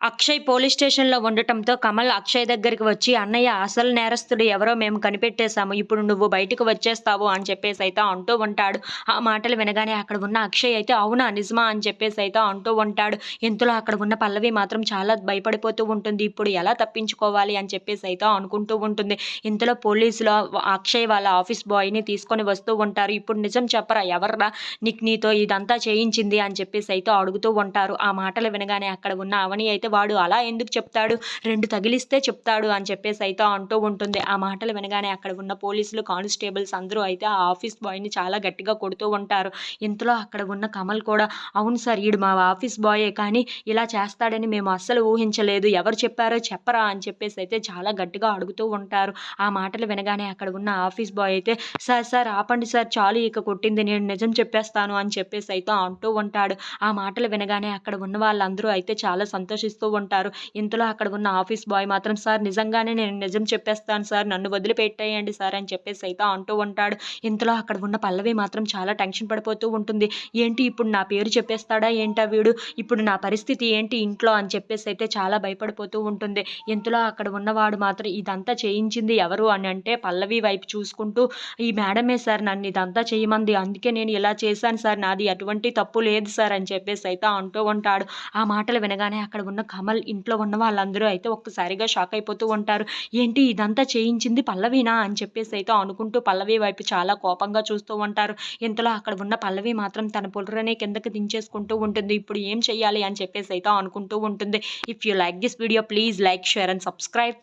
Akshay police స్టేషన్లో ఉండటంతో కమల్ అక్షయ్ దగ్గరికి వచ్చి అన్నయ్య అసలు నేరస్తుడు ఎవరో మేము కనిపెట్టేశాము. ఇప్పుడు నువ్వు బయటకు వచ్చేస్తావు అని చెప్పేసి అయితే అంటూ ఉంటాడు. ఆ మాటలు వినగానే అక్కడ ఉన్న అక్షయ్ అయితే అవునా నిజమా అని చెప్పేసి అయితే అంటూ ఉంటాడు. ఇంతలో అక్కడ ఉన్న పల్లవి మాత్రం చాలా భయపడిపోతూ ఉంటుంది. ఇప్పుడు ఎలా తప్పించుకోవాలి అని చెప్పేసి అయితే అనుకుంటూ ఉంటుంది. ఇంతలో పోలీసులు అక్షయ్ వాళ్ళ ఆఫీస్ బాయ్ని తీసుకొని వస్తూ ఉంటారు. ఇప్పుడు నిజం చెప్పరా ఎవర్రా? నీకు నీతో ఇదంతా చేయించింది అని చెప్పేసి అయితే అడుగుతూ ఉంటారు. ఆ మాటలు వినగానే అక్కడ ఉన్న అవని అయితే వాడు అలా ఎందుకు చెప్తాడు? రెండు తగిలిస్తే చెప్తాడు అని చెప్పేసి అయితే అంటూ ఉంటుంది. ఆ మాటలు వినగానే అక్కడ ఉన్న పోలీసులు కానిస్టేబుల్స్ అందరూ అయితే ఆ ఆఫీస్ బాయ్ని చాలా గట్టిగా కొడుతూ ఉంటారు. ఇంతలో అక్కడ ఉన్న కమల్ కూడా అవును సార్ ఈడు మా ఆఫీస్ బాయే కానీ ఇలా చేస్తాడని మేము అస్సలు ఊహించలేదు. ఎవరు చెప్పారో చెప్పరా? అని చెప్పేసి అయితే చాలా గట్టిగా అడుగుతూ ఉంటారు. ఆ మాటలు వినగానే అక్కడ ఉన్న ఆఫీస్ బాయ్ అయితే సార్ సార్ ఆపండి సార్ చాలు ఇక కొట్టింది. నేను నిజం చెప్పేస్తాను అని చెప్పేసి అయితే అంటూ ఉంటాడు. ఆ మాటలు వినగానే అక్కడ ఉన్న వాళ్ళందరూ అయితే చాలా సంతోషిస్తూ ఉంటారు. ఇంతలో అక్కడ ఉన్న ఆఫీస్ బాయ్ మాత్రం సార్ నిజంగానే నేను నిజం చెప్పేస్తాను సార్ నన్ను వదిలిపెట్టేయండి సార్ అని చెప్పేసి అయితే అంటూ ఉంటాడు. ఇంతలో అక్కడ ఉన్న పల్లవి మాత్రం చాలా టెన్షన్ పడిపోతూ ఉంటుంది. ఏంటి ఇప్పుడు నా పేరు చెప్పేస్తాడా? ఏంటా వీడు? ఇప్పుడు నా పరిస్థితి ఏంటి ఇంట్లో? అని చెప్పేసి అయితే చాలా భయపడిపోతూ ఉంటుంది. ఇంతలో అక్కడ ఉన్నవాడు మాత్రం ఇదంతా చేయించింది ఎవరు? అని అంటే పల్లవి వైపు చూసుకుంటూ ఈ మేడమే సార్ నన్ను ఇదంతా చేయమంది. అందుకే నేను ఇలా చేశాను సార్. నాది ఎటువంటి తప్పు లేదు సార్ అని చెప్పేసి అయితే అంటూ ఉంటాడు. ఆ మాటలు వినగానే అక్కడ ఉన్న కమల్ ఇంట్లో ఉన్న వాళ్ళందరూ అయితే ఒక్కసారిగా షాక్ అయిపోతూ ఉంటారు. ఏంటి ఇదంతా చేయించింది పల్లవినా? అని చెప్పేసి అయితే అనుకుంటూ పల్లవి వైపు చాలా కోపంగా చూస్తూ ఉంటారు. ఇంతలో అక్కడ ఉన్న పల్లవి మాత్రం తన పుల్లరనే కిందకి దించేసుకుంటూ ఉంటుంది. ఇప్పుడు ఏం చెయ్యాలి అని చెప్పేసి అయితే అనుకుంటూ ఉంటుంది. If you like this video please like share and subscribe